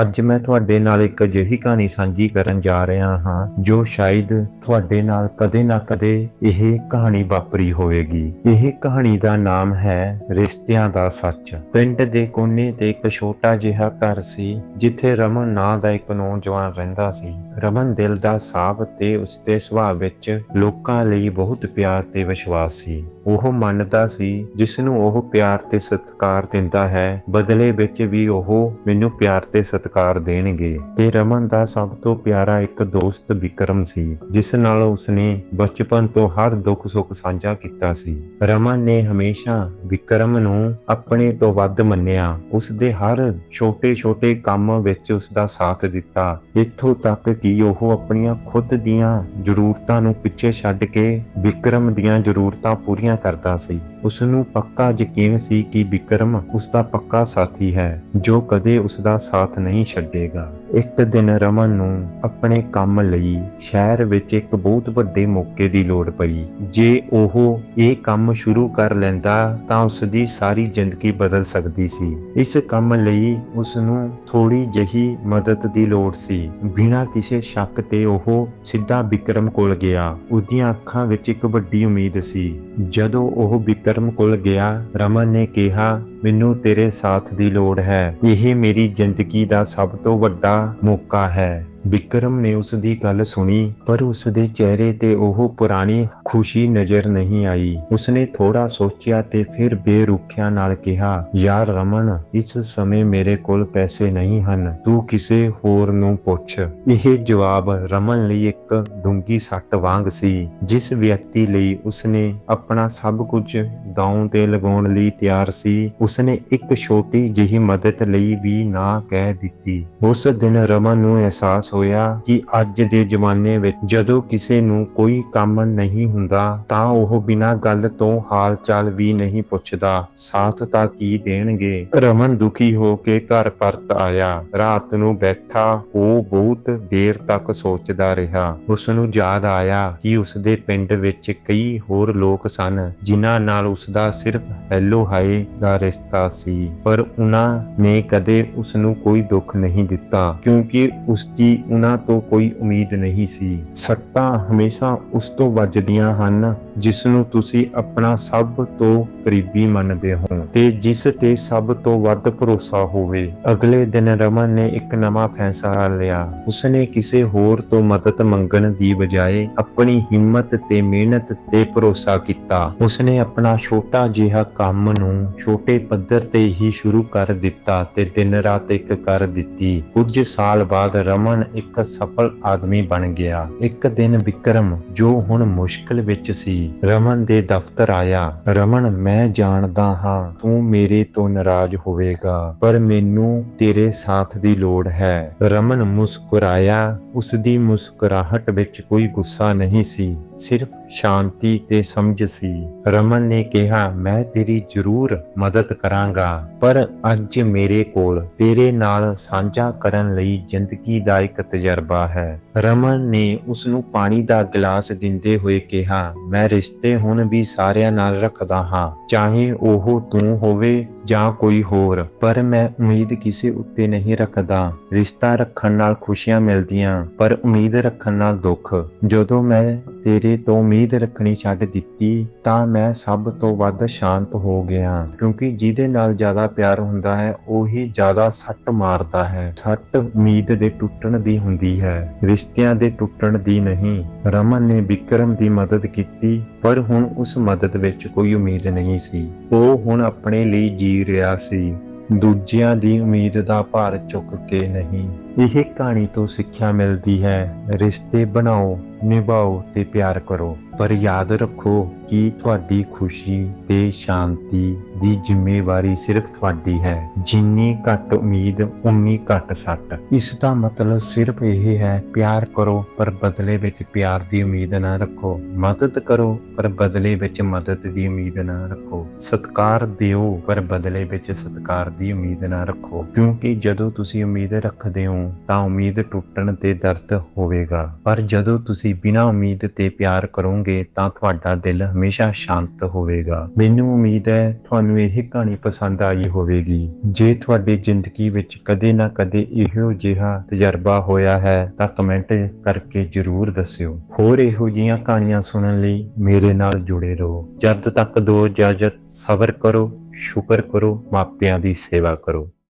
ਅੱਜ ਮੈਂ ਤੁਹਾਡੇ ਨਾਲ ਇੱਕ ਅਜਿਹੀ ਕਹਾਣੀ ਸਾਂਝੀ ਕਰਨ ਜਾ ਰਿਹਾ ਹਾਂ, ਜੋ ਸ਼ਾਇਦ ਤੁਹਾਡੇ ਨਾਲ ਕਦੇ ਨਾ ਕਦੇ ਇਹ ਕਹਾਣੀ ਵਾਪਰੀ ਹੋਵੇਗੀ। ਇਹ ਕਹਾਣੀ ਦਾ ਨਾਮ ਹੈ ਰਿਸ਼ਤਿਆਂ ਦਾ ਸੱਚ। ਪਿੰਡ ਦੇ ਕੋਨੇ ਤੇ ਇੱਕ ਛੋਟਾ ਜਿਹਾ ਘਰ ਸੀ, ਜਿੱਥੇ ਰਮਨ ਨਾਂ ਦਾ ਇੱਕ ਨੌਜਵਾਨ ਰਹਿੰਦਾ ਸੀ। ਰਮਨ ਦਿਲ ਦਾ ਸਾਫ਼ ਤੇ ਉਸਦੇ ਸੁਭਾਅ ਵਿੱਚ ਲੋਕਾਂ ਲਈ ਬਹੁਤ ਪਿਆਰ ਤੇ ਵਿਸ਼ਵਾਸ ਸੀ। ਉਹ ਮੰਨਦਾ ਸੀ ਜਿਸ ਨੂੰ ਉਹ ਪਿਆਰ ਤੇ ਸਤਿਕਾਰ ਦਿੰਦਾ ਹੈ, ਬਦਲੇ ਵਿੱਚ ਵੀ ਉਹ ਮੈਨੂੰ ਪਿਆਰ ਤੇ ਸਤਿਕਾਰ ਦੇਣਗੇ। ਤੇ ਰਮਨ ਦਾ ਸਭ ਤੋਂ ਪਿਆਰਾ ਇੱਕ ਦੋਸਤ ਵਿਕਰਮ ਸੀ, ਜਿਸ ਨਾਲ ਉਸਨੇ ਬਚਪਨ ਤੋਂ ਹਰ ਦੁੱਖ ਸੁੱਖ ਸਾਂਝਾ ਕੀਤਾ ਸੀ। ਰਮਨ ਨੇ ਹਮੇਸ਼ਾ ਵਿਕਰਮ ਨੂੰ ਆਪਣੇ ਤੋਂ ਵੱਧ ਮੰਨਿਆ। ਉਸ ਦੇ ਹਰ ਛੋਟੇ-ਛੋਟੇ ਕੰਮ ਵਿੱਚ ਉਸ ਦਾ ਸਾਥ ਦਿੱਤਾ। ਇੱਥੋਂ ਤੱਕ ਕਿ ਉਹ ਆਪਣੀਆਂ ਖੁਦ ਦੀਆਂ ਜ਼ਰੂਰਤਾਂ ਨੂੰ ਪਿੱਛੇ ਛੱਡ ਕੇ ਵਿਕਰਮ ਦੀਆਂ ਜ਼ਰੂਰਤਾਂ ਪੂਰੀਆਂ ਕਰਦਾ ਸੀ। ਉਸ ਨੂੰ ਪੱਕਾ ਯਕੀਨ ਸੀ ਕਿ ਵਿਕਰਮ ਉਸ ਦਾ ਪੱਕਾ ਸਾਥੀ ਹੈ, ਜੋ ਕਦੇ ਉਸ ਦਾ ਸਾਥ ਨਹੀਂ ਛੱਡੇਗਾ। ਇੱਕ ਦਿਨ ਰਮਨ ਨੂੰ ਆਪਣੇ ਕੰਮ ਲਈ ਸ਼ਹਿਰ ਵਿੱਚ ਇੱਕ ਬਹੁਤ ਵੱਡੇ ਮੌਕੇ ਦੀ ਲੋੜ ਪਈ। ਜੇ ਉਹ ਇਹ ਕੰਮ ਸ਼ੁਰੂ ਕਰ ਲੈਂਦਾ, ਤਾਂ ਉਸ ਦੀ ਸਾਰੀ ਜ਼ਿੰਦਗੀ ਬਦਲ ਸਕਦੀ ਸੀ। ਇਸ ਕੰਮ ਲਈ ਉਸ ਨੂੰ ਥੋੜੀ ਜਹੀ ਮਦਦ ਦੀ ਲੋੜ ਸੀ। ਬਿਨਾਂ ਕਿਸੇ ਸ਼ੱਕ ਤੇ ਉਹ ਸਿੱਧਾ ਵਿਕਰਮ ਕੋਲ ਗਿਆ। ਉਹਦੀਆਂ ਅੱਖਾਂ ਵਿੱਚ ਇੱਕ ਵੱਡੀ ਉਮੀਦ ਸੀ। ਜਦੋਂ ਉਹ ਵਿਕਰਮ ਕੋਲ ਗਿਆ, ਰਮਨ ਨੇ ਕਿਹਾ, ਮੈਨੂੰ ਤੇਰੇ ਸਾਥ ਦੀ ਲੋੜ ਹੈ। ਇਹ ਮੇਰੀ ਜ਼ਿੰਦਗੀ ਦਾ ਸਭ ਤੋਂ ਵੱਡਾ ਮੌਕਾ ਹੈ। ਵਿਕਰਮ ਨੇ ਉਸ ਦੀ ਗੱਲ ਸੁਣੀ, ਪਰ ਉਸ ਦੇ ਚਿਹਰੇ ਤੇ ਉਹ ਪੁਰਾਣੀ ਖੁਸ਼ੀ ਨਜ਼ਰ ਨਹੀਂ ਆਈ। ਉਸਨੇ ਥੋੜਾ ਸੋਚਿਆ ਤੇ ਫਿਰ ਬੇਰੁਖਿਆ ਨਾਲ ਕਿਹਾ, ਯਾਰ ਰਮਨ, ਇਸ ਸਮੇਂ ਮੇਰੇ ਕੋਲ ਪੈਸੇ ਨਹੀਂ ਹਨ, ਤੂੰ ਕਿਸੇ ਹੋਰ ਨੂੰ ਪੁੱਛ। ਇਹ ਜਵਾਬ ਰਮਨ ਲਈ ਇੱਕ ਡੂੰਗੀ ਸੱਟ ਵਾਂਗ ਸੀ, ਜਿਸ ਵਿਅਕਤੀ ਲਈ ਉਸਨੇ ਆਪਣਾ ਸਭ ਕੁਝ ਦਾਉਂ ਤੇ ਲਗਾਉਣ ਲਈ ਤਿਆਰ ਸੀ। ਉਸਨੇ ਇੱਕ ਛੋਟੀ ਜਿਹੀ ਮਦਦ ਲਈ ਵੀ ਨਾ ਕਹਿ ਦਿੱਤੀ। ਉਸ ਦਿਨ ਰਮਨ ਨੂੰ ਅਹਿਸਾਸ ਹੋਇਆ ਕਿ ਅੱਜ ਦੇ ਜ਼ਮਾਨੇ ਵਿੱਚ ਜਦੋਂ ਕਿਸੇ ਨੂੰ ਕੋਈ ਕੰਮ ਨਹੀਂ ਹੁੰਦਾ ਤਾਂ ਉਹ ਬਿਨਾਂ ਗੱਲ ਤੋਂ ਹਾਲ ਚਾਲ ਵੀ ਨਹੀਂ ਪੁੱਛਦਾ। ਸਾਥ ਤਾਂ ਕੀ ਦੇਣਗੇ? ਰਮਨ ਦੁਖੀ ਹੋ ਕੇ ਘਰ ਪਰਤ ਆਇਆ। ਰਾਤ ਨੂੰ ਬੈਠਾ, ਉਹ ਬਹੁਤ ਦੇਰ ਤੱਕ ਸੋਚਦਾ ਰਿਹਾ। ਉਸ ਨੂੰ ਯਾਦ ਆਇਆ ਕਿ ਉਸ ਦੇ ਪਿੰਡ ਵਿੱਚ ਕਈ ਹੋਰ ਲੋਕ ਸਨ, ਜਿਨ੍ਹਾਂ ਨਾਲ ਉਸ ਦਾ ਸਿਰਫ ਹੈਲੋ ਹਾਏ ਦਾ ਰਿਸ਼ਤਾ ਸੀ। ਪਰ ਉਹਨਾਂ ਨੇ ਕਦੇ ਉਸ ਨੂੰ ਕੋਈ ਦੁੱਖ ਨਹੀਂ ਦਿੱਤਾ, ਕਿਉਂਕਿ ਉਸ ਦੀ ਉਹਨਾਂ ਤੋਂ ਕੋਈ ਉਮੀਦ ਨਹੀਂ ਸੀ। ਸੱਟਾਂ ਹਮੇਸ਼ਾ ਉਸ ਤੋਂ ਵੱਜਦੀਆਂ ਹਨ ਜਿਸ ਨੂੰ ਤੁਸੀਂ ਆਪਣਾ ਸਭ ਤੋਂ ਕਰੀਬੀ ਮੰਨਦੇ ਹੋ ਤੇ ਜਿਸ ਤੇ ਸਭ ਤੋਂ ਵੱਧ ਭਰੋਸਾ ਹੋਵੇ। ਅਗਲੇ ਦਿਨ ਰਮਨ ਨੇ ਇੱਕ ਨਵਾਂ ਫੈਸਲਾ ਲਿਆ। ਉਸਨੇ ਕਿਸੇ ਹੋਰ ਤੋਂ ਮਦਦ ਮੰਗਣ ਦੀ ਬਜਾਏ ਆਪਣੀ ਹਿੰਮਤ ਤੇ ਮਿਹਨਤ ਤੇ ਭਰੋਸਾ ਕੀਤਾ। ਉਸਨੇ ਆਪਣਾ ਛੋਟਾ ਜਿਹਾ ਕੰਮ ਨੂੰ ਛੋਟੇ ਪੱਧਰ ਤੇ ਹੀ ਸ਼ੁਰੂ ਕਰ ਦਿੱਤਾ ਤੇ ਦਿਨ ਰਾਤ ਇੱਕ ਕਰ ਦਿੱਤੀ। ਕੁਝ ਸਾਲ ਬਾਅਦ ਰਮਨ ਇੱਕ ਸਫਲ ਆਦਮੀ ਬਣ ਗਿਆ। ਇੱਕ ਦਿਨ ਵਿਕਰਮ, ਜੋ ਹੁਣ ਮੁਸ਼ਕਲ ਵਿੱਚ ਸੀ, ਰਮਨ ਦੇ ਦਫ਼ਤਰ ਆਇਆ। ਰਮਨ, ਮੈਂ ਜਾਣਦਾ ਹਾਂ, ਤੂੰ ਮੇਰੇ ਤੋਂ ਨਾਰਾਜ਼ ਹੋਵੇਗਾ, ਪਰ ਮੈਨੂੰ ਤੇਰੇ ਸਾਥ ਦੀ ਲੋੜ ਹੈ। ਰਮਨ ਮੁਸਕਰਾਇਆ। ਉਸ ਦੀ ਮੁਸਕਰਾਹਟ ਵਿੱਚ ਕੋਈ ਗੁੱਸਾ ਨਹੀਂ ਸੀ। ਸਿਰਫ ਸ਼ਾਂਤੀ ਤੇ ਸਮਝ ਸੀ। ਰਮਨ ਨੇ ਕਿਹਾ, ਮੈਂ ਤੇਰੀ ਜ਼ਰੂਰ ਮਦਦ ਕਰਾਂਗਾ, ਪਰ ਅੱਜ ਮੇਰੇ ਕੋਲ ਤੇਰੇ ਨਾਲ ਸਾਂਝਾ ਕਰਨ ਲਈ ਜ਼ਿੰਦਗੀ ਦਾ ਇੱਕ ਤਜਰਬਾ ਹੈ। ਰਮਨ ਨੇ ਉਸ ਨੂੰ ਪਾਣੀ ਦਾ ਗਲਾਸ ਦਿੰਦੇ ਹੋਏ ਕਿਹਾ, ਮੈਂ ਰਿਸ਼ਤੇ ਹੁਣ ਵੀ ਸਾਰਿਆਂ ਨਾਲ ਰੱਖਦਾ ਹਾਂ, ਚਾਹੇ ਉਹ ਤੂੰ ਹੋਵੇ ਜਾਂ ਕੋਈ ਹੋਰ, ਪਰ ਮੈਂ ਉਮੀਦ ਕਿਸੇ ਉੱਤੇ ਨਹੀਂ ਰੱਖਦਾ। ਰਿਸ਼ਤਾ ਰੱਖਣ ਨਾਲ ਖੁਸ਼ੀਆਂ ਮਿਲਦੀਆਂ, ਪਰ ਉਮੀਦ ਰੱਖਣ ਨਾਲ ਦੁੱਖ। ਜਦੋਂ ਮੈਂ ਤੇਰੇ ਤੋਂ ਉਮੀਦ ਰੱਖਣੀ ਛੱਡ ਦਿੱਤੀ, ਤਾਂ ਮੈਂ ਸਭ ਤੋਂ ਵੱਧ ਸ਼ਾਂਤ ਹੋ ਗਿਆ। ਕਿਉਂਕਿ ਜਿਹਦੇ ਨਾਲ ਜ਼ਿਆਦਾ ਪਿਆਰ ਹੁੰਦਾ ਹੈ, ਉਹੀ ਜ਼ਿਆਦਾ ਸੱਟ ਮਾਰਦਾ ਹੈ। ਸੱਟ ਉਮੀਦ ਦੇ ਟੁੱਟਣ ਦੀ ਹੁੰਦੀ ਹੈ, ਰਿਸ਼ਤਿਆਂ ਦੇ ਟੁੱਟਣ ਦੀ ਨਹੀਂ। ਰਮਨ ਨੇ ਵਿਕਰਮ ਦੀ ਮਦਦ ਕੀਤੀ, ਪਰ ਹੁਣ ਉਸ ਮਦਦ ਵਿੱਚ ਕੋਈ ਉਮੀਦ ਨਹੀਂ ਸੀ। ਉਹ ਹੁਣ ਆਪਣੇ ਲਈ ਜੀ ਰਿਹਾ ਸੀ। ਦੂਜਿਆਂ ਦੀ ਉਮੀਦ ਦਾ ਭਾਰ ਚੁੱਕ ਕੇ ਨਹੀਂ। ਇਹ ਕਹਾਣੀ ਤੋਂ ਸਿੱਖਿਆ ਮਿਲਦੀ ਹੈ। ਰਿਸ਼ਤੇ ਬਣਾਓ। ਨਿਭਾਓ ਤੇ ਪਿਆਰ ਕਰੋ। ਪਰ ਯਾਦ ਰੱਖੋ ਕਿ ਤੁਹਾਡੀ ਖੁਸ਼ੀ ਤੇ ਸ਼ਾਂਤੀ ਦੀ ਜ਼ਿੰਮੇਵਾਰੀ ਸਿਰਫ ਤੁਹਾਡੀ ਹੈ। ਜਿੰਨੀ ਘੱਟ ਉਮੀਦ, ਉਨੀ ਘੱਟ ਸੱਟ। ਇਸ ਦਾ ਮਤਲਬ ਸਿਰਫ ਇਹ ਹੈ, ਪਿਆਰ ਕਰੋ, ਪਰ ਬਦਲੇ ਵਿੱਚ ਪਿਆਰ ਦੀ ਉਮੀਦ ਨਾ ਰੱਖੋ। ਮਦਦ ਕਰੋ, ਪਰ ਬਦਲੇ ਵਿੱਚ ਮਦਦ ਦੀ ਉਮੀਦ ਨਾ ਰੱਖੋ। ਸਤਕਾਰ ਦਿਓ, ਪਰ ਬਦਲੇ ਵਿੱਚ ਸਤਕਾਰ ਦੀ ਉਮੀਦ ਨਾ ਰੱਖੋ। ਕਿਉਂਕਿ ਜਦੋਂ ਤੁਸੀਂ ਉਮੀਦ ਰੱਖਦੇ ਹੋ, ਤਾਂ ਉਮੀਦ ਟੁੱਟਣ ਤੇ ਦਰਦ ਹੋਵੇਗਾ। ਪਰ ਜਦੋਂ ਤੁਸੀਂ ਬਿਨਾਂ ਉਮੀਦ ਤੇ ਪਿਆਰ ਕਰੋਗੇ ਤਾਂ ਤੁਹਾਡਾ ਦਿਲ ਹਮੇਸ਼ਾ ਸ਼ਾਂਤ ਹੋਵੇਗਾ। ਮੈਨੂੰ ਉਮੀਦ ਹੈ ਤੁਹਾਨੂੰ ਇਹ ਕਹਾਣੀ ਪਸੰਦ ਆਈ ਹੋਵੇਗੀ। ਜੇ ਤੁਹਾਡੀ ਜ਼ਿੰਦਗੀ ਵਿੱਚ ਕਦੇ ਨਾ ਕਦੇ ਇਹੋ ਜਿਹਾ ਤਜਰਬਾ ਹੋਇਆ ਹੈ ਤਾਂ ਕਮੈਂਟ ਕਰਕੇ ਜਰੂਰ ਦੱਸਿਓ। ਹੋਰ ਇਹੋ ਜਿਹੀਆਂ ਕਹਾਣੀਆਂ ਸੁਣਨ ਲਈ ਮੇਰੇ ਨਾਲ ਜੁੜੇ ਰਹੋ। ਜਦ ਤੱਕ ਦੋ ਇਜਾਜ਼ਤ ਸਬਰ ਕਰੋ, ਸ਼ੁਕਰ ਕਰੋ, ਮਾਪਿਆਂ ਦੀ ਸੇਵਾ ਕਰੋ।